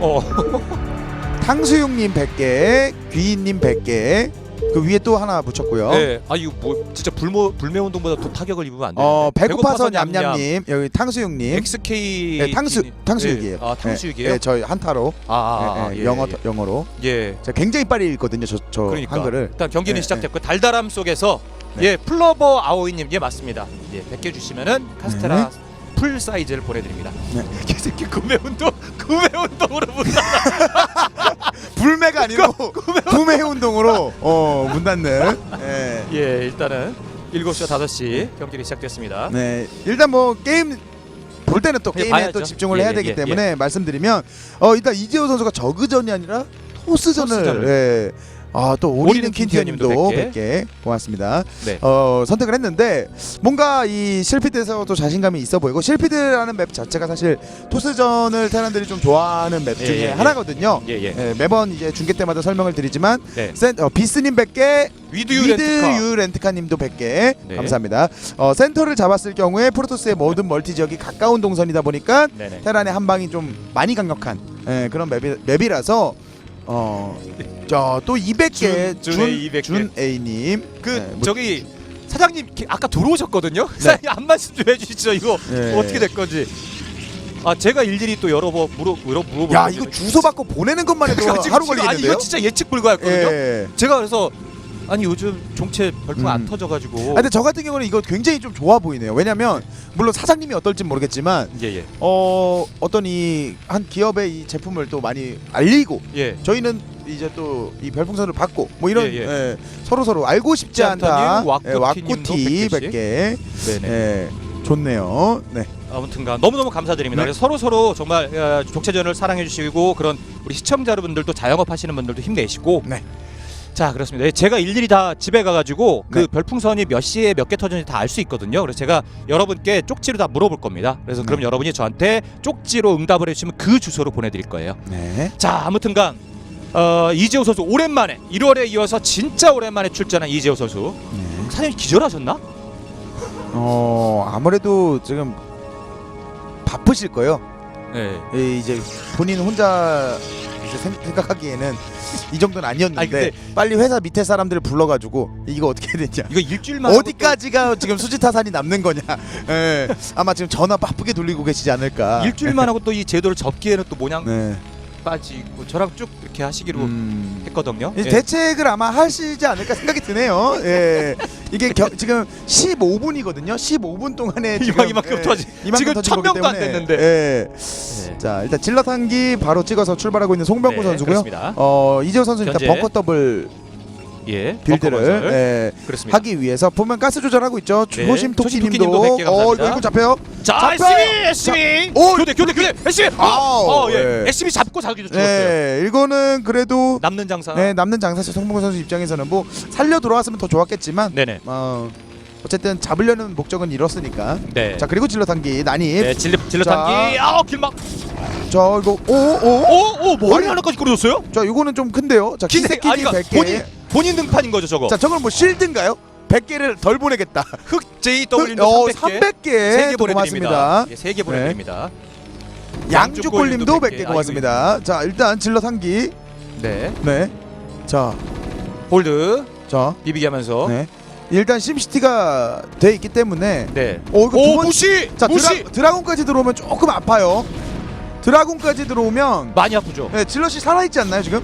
어. 탕수육님 100개, 귀인님 100개. 그 위에 또 하나 붙였고요. 네. 아 이거 뭐 진짜 불모 불매 운동보다 더 타격을 입으면 안 돼. 어 배고파서 냠냠님 여기 탕수육님. XK 네, 탕수 탕수육이에요. 아 탕수육이에요? 네, 네, 저희 한타로 아, 아, 아, 네, 예, 영어 예. 영어로. 예. 제가 굉장히 빨리 읽거든요. 저, 저 그러니까 한글을. 일단 경기는 네, 시작됐고 달달함 속에서 네. 예 플러버 아오이님 예 맞습니다. 예 100개 주시면은 카스테라 네. 풀 사이즈를 보내드립니다. 네. 개새끼 구매 운동 구매 운동으로 문다. 불매가 아니고 구매 운동으로 어, 문 닫는. 네. 예 일단은 7시와 5시 경기를 시작됐습니다. 네. 일단 뭐 게임 볼 때는 또 예, 게임에 봐야죠. 또 집중을 예, 해야 예, 되기 예, 때문에 말씀드리면 어 일단 이재호 선수가 저그전이 아니라 토스전을 토스전을. 예. 아또 오리는 오리는 퀸티어님도 퀸티어님도 100개 고맙습니다. 네. 어 선택을 했는데 뭔가 이 실피드에서도 자신감이 있어 보이고 실피드라는 맵 자체가 사실 토스전을 테란들이 좀 좋아하는 맵 예, 중에 예, 예. 하나거든요. 예 예. 예, 매번 이제 중계 때마다 설명을 드리지만 네. 센, 어, 비스님 100개, 위드유 렌트카. 위드유 렌트카님도 100개 네. 감사합니다. 어, 센터를 잡았을 경우에 프로토스의 모든 멀티 지역이 가까운 동선이다 보니까 네네. 테란의 한 방이 좀 많이 강력한 예, 그런 맵이, 맵이라서 어, 저또 200개 준- 200개. 준 A님 그 네, 뭐- 저기 사장님 기- 아까 들어오셨거든요. 사장님 한 말씀 좀 해주시죠. 이거 네. 어떻게 될 건지. 아 제가 일일이 또 여러 번 물어 물어 물어보. 야 이거 주소 받고 보내는 것만 해도 하루 아니 이거 걸리겠는데요? 진짜 예측 불가였거든요. 예. 제가 그래서 아니 요즘 종채 별풍 안 음. 터져가지고. 아, 근데 저 같은 경우는 이거 굉장히 좀 좋아 보이네요. 왜냐면 물론 사장님이 어떨지 모르겠지만 예예 어 어떤 이 한 기업의 이 제품을 또 많이 알리고 예. 저희는 이제 또 이 별풍선을 받고 뭐 이런 예, 예. 예, 서로 서로 알고 싶지 않다 않다님, 예, 와꾸티 100 100개 네네. 예, 좋네요. 네. 아무튼간 너무너무 감사드립니다. 네. 그래서 서로 서로 정말 어, 족체전을 사랑해 주시고 그런 우리 시청자 여러분들도 자영업 하시는 분들도 힘내시고. 네. 자 그렇습니다. 제가 일일이 다 집에 가가지고 그 네. 별풍선이 몇 시에 몇 개 터졌는지 다 알 수 있거든요. 그래서 제가 여러분께 쪽지로 다 물어볼 겁니다. 그래서 그럼 네. 여러분이 저한테 쪽지로 응답을 해주시면 그 주소로 보내드릴 거예요. 네. 자 아무튼간 어, 이재호 선수 오랜만에 1월에 이어서 진짜 오랜만에 출전한 이재호 선수 네. 사장님 기절하셨나? 어 아무래도 지금 바쁘실 거예요. 네. 예, 이제 본인 혼자 생- 생각하기에는 이 정도는 아니었는데 아니, 근데- 빨리 회사 밑에 사람들을 불러가지고 이거 어떻게 해야 되냐. 이거 일주일만 어디까지가 지금 수지타산이 남는 거냐. 예, 아마 지금 전화 바쁘게 돌리고 계시지 않을까. 또 일주일만 하고 또 이 제도를 접기에는 또 모양 네. 빠지고 저랑 쭉 이렇게 하시기로 음. 했거든요. 이 예. 대책을 아마 하시지 않을까 생각이 드네요. 예. 이게 겨, 지금 15분이거든요. 15분 동안에 이만- 이만큼 예, 터지- 이만큼 지금 천 명도 안 됐는데. 예. 네. 자 일단 질럿 한기 바로 찍어서 출발하고 있는 송병구 네, 선수고요. 그렇습니다. 어 이재호 선수 는 일단 현재 벙커 더블 예. 빌드를. 예, 그렇습니다. 하기 위해서 보면 가스 조절하고 있죠. 네, 조심 토끼님도. 토끼님도 100개 어 감사합니다. 이거 이거 잡혀요. 자, 잡혀요! SB SB. 오! 교대 교대 교대 SB. 아우, 어, 예. 예. SB 잡고 자기도 죽었어요. 네, 이거는 그래도 남는 장사. 네, 남는 장사시 송병구 선수 입장에서는 뭐 살려 들어왔으면 더 좋았겠지만 네네. 어 어쨌든 잡으려는 목적은 이뤘으니까. 네. 자 그리고 질럿 한기 난입. 네, 질러 질러 자. 탄기. 아우 길막. 저 이거 오오. 오, 오 머리 아니. 하나까지 끌어줬어요? 자 이거는 좀 큰데요. 자 기세 기세끼리 아니가 100개. 본인 본인 등판인 거죠 저거. 자 저걸 뭐 실드인가요? 100개를 덜 보내겠다. 흑 JW도 어, 300개. 300개. 세개 고맙습니다. 보내드립니다. 예, 세개 보내드립니다. 양주골님도 양주골님도 100개 고맙습니다. 자 일단 질럿 한기. 네. 네. 자, 홀드 자, 비비기 하면서. 네. 일단 심시티가 돼 있기 때문에. 네. 어 이거 오두 번. 무시. 자 무시. 드라, 드라곤까지 들어오면 조금 아파요. 드라곤까지 들어오면 많이 아프죠. 네, 질럿이 살아 있지 않나요 지금?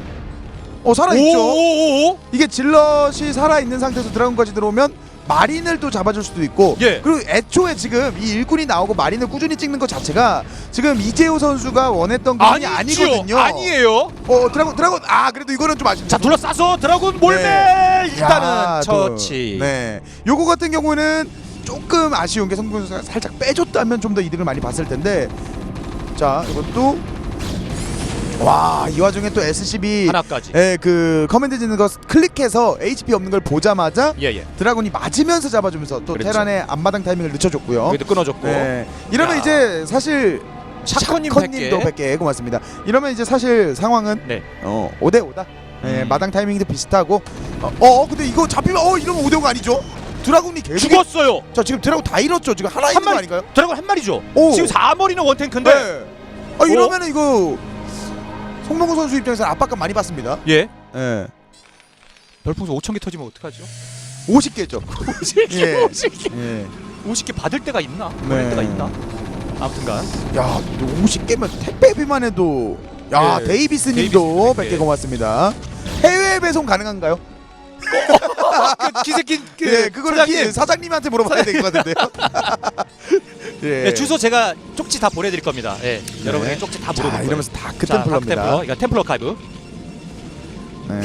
어 살아 있죠. 오오오오. 이게 질럿이 살아 있는 상태에서 드라곤까지 들어오면 마린을 또 잡아줄 수도 있고 예. 그리고 애초에 지금 이 일꾼이 나오고 마린을 꾸준히 찍는 것 자체가 지금 이재호 선수가 원했던 그림이 아니죠. 아니거든요. 아니에요. 어 드라곤 드라곤 아 그래도 이거는 좀 아쉽다. 자 둘러싸서 드라군 몰매 네. 일단은 야, 또, 처치. 네. 요거 같은 경우는 조금 아쉬운 게 성분 선수가 살짝 빼줬다면 좀 더 이득을 많이 봤을 텐데. 자, 이것도 와, 이 와중에 또 SCB 하나까지. 예, 그 커맨드 짓는 거 클릭해서 HP 없는 걸 보자마자 예 예. 드라군이 맞으면서 잡아주면서 또 그렇죠. 테란의 앞마당 타이밍을 늦춰줬고요. 여기도 끊어줬고. 네. 이러면 야. 이제 사실 샤커님 샤커님도 100개. 100개 고맙습니다. 이러면 이제 사실 상황은 네. 어 5대 5다. 네, 음. 마당 타이밍도 비슷하고 어, 어 근데 이거 잡히면 어 이러면 5대 5가 아니죠? 드라군이 계속 죽었어요. 자 지금 드라군 다 잃었죠. 지금 하나 한 있는 거 마리. 아닌가요? 어. 네. 네. 드라군 한 마리죠. 오. 지금 4머리는 원탱크인데. 아 이러면 은 이거 송병구 선수 입장에서는 압박감 많이 받습니다. 예. 예. 별풍선 5천 개 터지면 어떡하죠? 50개죠. 50개, 예. 50개. 예. 50개 받을 때가 있나? 네. 보낼 때가 있나? 아무튼간 야, 50개면 택배비만 해도 야, 예, 데이비스 님도 데이비스 100개 100개. 고맙습니다. 해외 배송 가능한가요? 그 기새끼 그 예, 그거는 사장님. 기- 사장님한테 물어봐야 될 것 같은데요. 예. 예, 주소 제가 쪽지 다 보내드릴 겁니다. 예, 여러분의 쪽지 다 자, 물어볼 이러면서 거예요. 다크 자, 템플러입니다. 템플러, 이거 템플러 카이브. 네.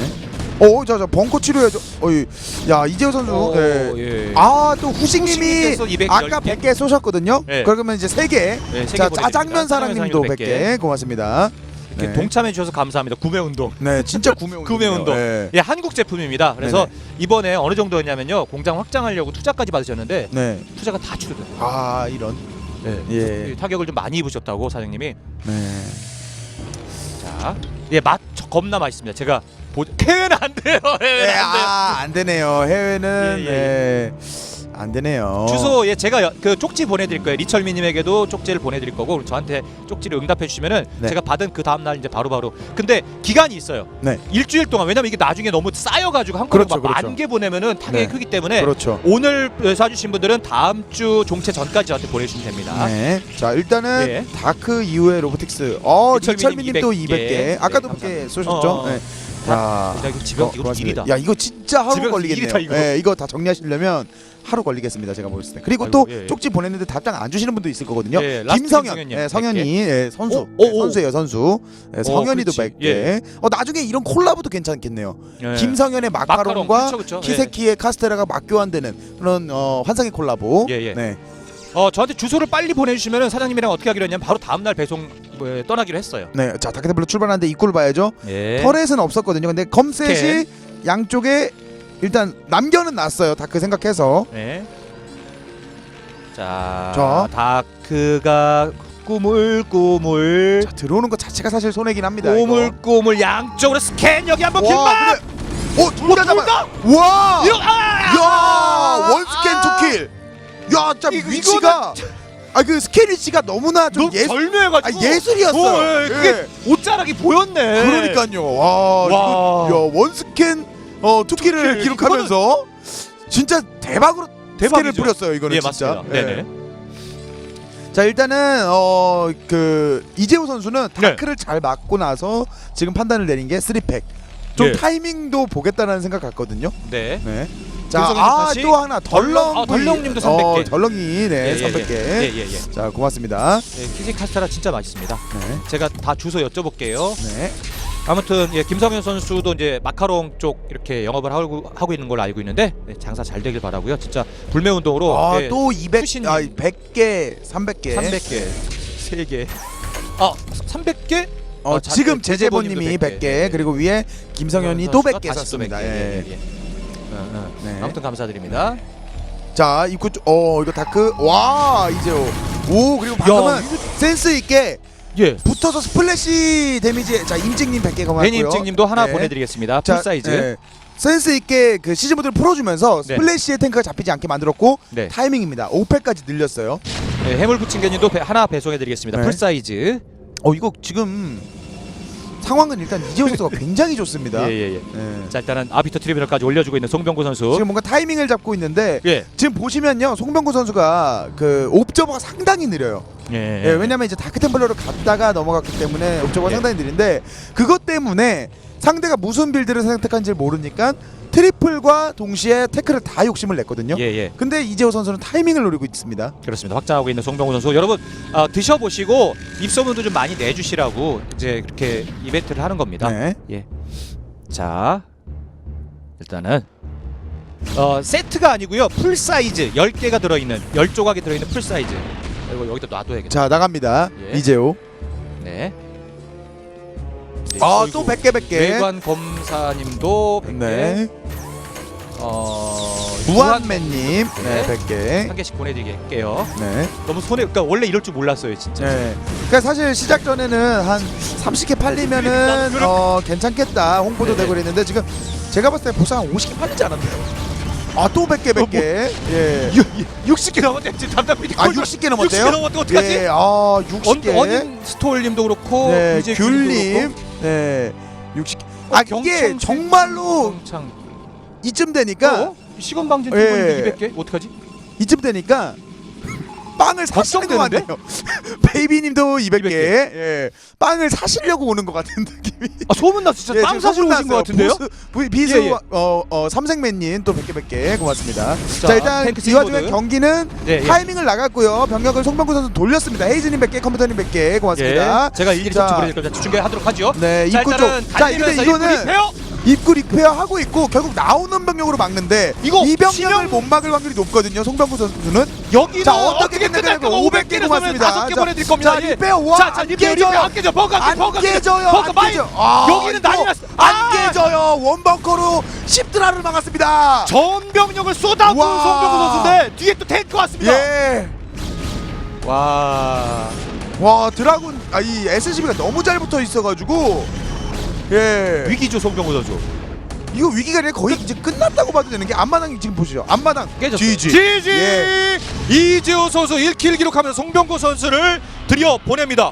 어, 자, 자, 벙커 치료해줘. 어이, 야, 이재호 선수. 오, 예. 예. 아, 또 후식님이 후식님께서 210 아까 개. 100개 쏘셨거든요. 네. 그러면 이제 3개. 예, 세개 자, 보내드립니다. 짜장면 사랑님도 100개. 100개. 고맙습니다. 이렇게 네. 동참해 주셔서 감사합니다. 구매 운동. 네, 진짜 구매 운동. 구매 운동. 네. 예, 한국 제품입니다. 그래서 네네. 이번에 어느 정도였냐면요. 공장 확장하려고 투자까지 받으셨는데 네. 투자가 다 취소됐어요. 아, 이런. 예. 예. 타격을 좀 많이 입으셨다고 사장님이. 네. 자, 예, 맛 저- 겁나 맛있습니다. 제가 보 해외는 안 돼요. 해외는 네, 안 돼요. 아, 안 되네요. 해외는 예, 예, 네. 안 되네요. 주소 예 제가 여- 그 쪽지 보내드릴 거예요 리철미님에게도 쪽지를 보내드릴 거고 저한테 쪽지를 응답해 주시면은 네. 제가 받은 그 다음 날 이제 바로바로 근데 기간이 있어요 네. 일주일 동안 왜냐면 이게 나중에 너무 쌓여가지고 한꺼번에 그렇죠, 그렇죠. 만개 보내면은 타격이 네. 크기 때문에 그렇죠. 오늘 사주신 분들은 다음 주 종체 전까지 저한테 보내주시면 됩니다 네. 자, 일단은 예. 다크 이후에 로보틱스. 어, 님도 200 200개. 개. 아까도 네, 100개 쏘셨죠? 어, 어. 네. 자. 자, 이거 지금 어, 이거. 일이다 야, 이거 진짜 하루 걸리겠네요. 일이다, 이거. 예, 이거 다 정리하시려면 하루 걸리겠습니다. 제가 봤을 때. 그리고 아이고, 또 예, 예. 쪽지 보냈는데 답장 안 주시는 분도 있을 거거든요. 예, 라스트 김성현, 김성현님 예, 성현이 100개. 예, 선수, 오, 오, 예, 오. 선수예요, 선수. 예, 성현이도 그렇지. 100개. 예. 어, 나중에 이런 콜라보도 괜찮겠네요. 예. 김성현의 마카롱과 마카롱, 그쵸, 그쵸. 키세키의 카스테라가 맞교환되는 그런 어, 환상의 콜라보. 예, 예. 네. 어 저한테 주소를 빨리 보내주시면은 사장님이랑 어떻게 하기로 했냐면 바로 다음 날 배송 뭐, 떠나기로 했어요 네. 자, 다크테블로 출발하는데 입구를 봐야죠. 예. 터렛은 없었거든요. 근데 검셋이 양쪽에 일단 남겨는 놨어요. 다크 생각해서. 네. 자, 자. 다크가 꾸물 꾸물 자, 들어오는 것 자체가 사실 손해긴 합니다. 이거. 꾸물 꾸물 양쪽으로 스캔 여기 한번 와, kim박 그래. 어, 둘다 잡아. 와! 이거 아! 야! 원스캔 투킬. 야, 참 이거- 위치가 아 그 스캔 위치가 너무나 좀 너무 예술 절묘해가지고 아, 예술이었어요. 어, 예, 그게 예. 옷자락이 보였네 그러니까요. 와, 와. 이거 야, 원스캔 어 투킬. 기록하면서 진짜 대박으로 대박이죠. 뿌렸어요. 이거는 예 진짜. 맞습니다 네네 자 일단은 어 그 이재호 선수는 네. 다크를 잘 맞고 나서 지금 판단을 내린 게 3팩. 좀 예. 타이밍도 보겠다는 생각 같거든요. 네 네. 김성현 자, 아 다시 또 하나 덜렁. 아, 덜렁님도 어, 300 개. 덜렁이 네, 예, 예, 300개. 예, 예, 예. 자, 고맙습니다. 예, 키즈 카스테라 진짜 맛있습니다 네. 제가 다 주소 여쭤볼게요 네. 아무튼 예, 김성현 선수도 이제 마카롱 쪽 이렇게 영업을 하고, 하고 있는 걸로 알고 있는데 네, 장사 잘 되길 바라고요. 진짜 불매 운동으로 아, 예, 또 200, 후신님. 아, 100개, 300개. 300개, 3개. 아, 300개? 어, 아, 자- 지금 제- 제재보님이 100개, 100개. 그리고 위에 김성현이 또 100개 샀습니다. 예. 예, 예. 어, 어. 네. 아무튼 감사드립니다. 자, 입구 쪽, 어, 이거 다크, 와, 이제요. 오, 그리고 방금은 센스 있게 예. 붙어서 스플래시 데미지. 자, 임직님 100개 고맙고요. 베니 임직님도 하나 네. 보내드리겠습니다. 자, 풀 사이즈. 네. 센스 있게 그 시즌 모드를 풀어주면서 네. 스플래시의 탱크가 잡히지 않게 만들었고 네. 타이밍입니다. 5팩까지 늘렸어요. 네, 해물 부침개님도 배- 하나 배송해드리겠습니다. 네. 풀 사이즈. 어, 이거 지금 상황은 일단 이재호 선수가 굉장히 좋습니다. 예예예. 네. 자 일단은 아비터 트리비널까지 올려주고 있는 송병구 선수. 지금 뭔가 타이밍을 잡고 있는데 예. 지금 보시면요 송병구 선수가 그 옵저버가 상당히 느려요. 예. 예, 왜냐면 이제 다크 템플러를 갔다가 넘어갔기 때문에 옵저버가 예. 상당히 느린데 그것 때문에 상대가 무슨 빌드를 선택한지 모르니까 트리플과 동시에 태클을 다 욕심을 냈거든요. 예 예. 근데 이재호 선수는 타이밍을 노리고 있습니다. 그렇습니다. 확장하고 있는 송병호 선수 여러분 어, 드셔보시고 입소문도 좀 많이 내주시라고 이제 그렇게 이벤트를 하는 겁니다. 네. 예. 자 일단은 어, 세트가 아니고요 풀 사이즈 10개가 들어있는 10조각이 들어있는 풀 사이즈 이거 여기다 놔둬야겠네. 자 나갑니다. 예. 이재호. 네. 네, 아 그리고 또 100개 100개. 외관 검사님도 100개. 네. 어 무한맨님 네 네. 100개. 한 개씩 보내드릴게요. 네. 너무 손해. 그러니까 원래 이럴 줄 몰랐어요, 진짜. 네. 그러니까 사실 시작 전에는 한 30개 팔리면은 나도 그렇- 어 괜찮겠다 홍보도 네네. 되고 그랬는데 지금 제가 봤을 때 벌써 한 50개 팔리지 않았나요? 아 또 100개 100개. 예. 60개 넘었대 지금 담당 PD. 아 60개 넘었대요? 60개 넘었대 어떡하지? 예. 아 60개. 언, 언 스톨님도 그렇고 네, 이제 귤님. 네. 60. 아 이게 정말로 경창 이쯤 되니까 어? 시간 방진 예. 예. 200개 어떡하지? 이쯤 되니까 빵을 걱정되는데? 같네요. 베이비님도 200개. 200개. 예. 빵을 사시려고 오는 것 같은 느낌이. 아 소문 났어 진짜 예, 빵 지금 사시러 소문 오신 것 났어요. 같은데요? 보스, 비수 예, 예. 어, 어 삼생맨님 또 100개 100개 고맙습니다. 자, 자, 일단 탱크 이 와중에. 경기는 네, 예. 타이밍을 나갔고요. 병력을 송병구 선수 돌렸습니다. 헤이즈님 100개, 컴퓨터님 100개 고맙습니다. 예. 제가 일일이 자. 중계하도록 하죠. 네 자, 입구 쪽. 일단은 자 근데 달리면서 이거는 리페어. 입구 리페어 하고 있고 결국 나오는 병력으로 막는데 이거 이 병력을 치명- 못 막을 확률이 높거든요. 송병구 선수는 여기는 자 어떻게 500개를 500개 서면 고맙습니다. 다섯 개 자, 보내드릴 겁니다. 자 예. 리페어 와 자, 자, 안 리페어 깨져요. 안 깨져. 버거 안 깨져요. 버거 안. 깨져. 아, 여기는 난리 났어. 안 아! 깨져요. 원벙커로 10드라를 막았습니다. 전 병력을 쏟아부은 와. 송병구 선수인데 뒤에 또 탱크 왔습니다. 예. 와. 와 드라군 아 이 SCB가 너무 잘 붙어 있어가지고 예 위기죠 송병구 선수. 이거 위기가 아니라 거의 이제 끝났다고 봐도 되는 게 앞마당 지금 보시죠 앞마당 깨졌어요. GG GG. 예. 이재호 선수 1킬 기록하면서 송병구 선수를 들여 보냅니다.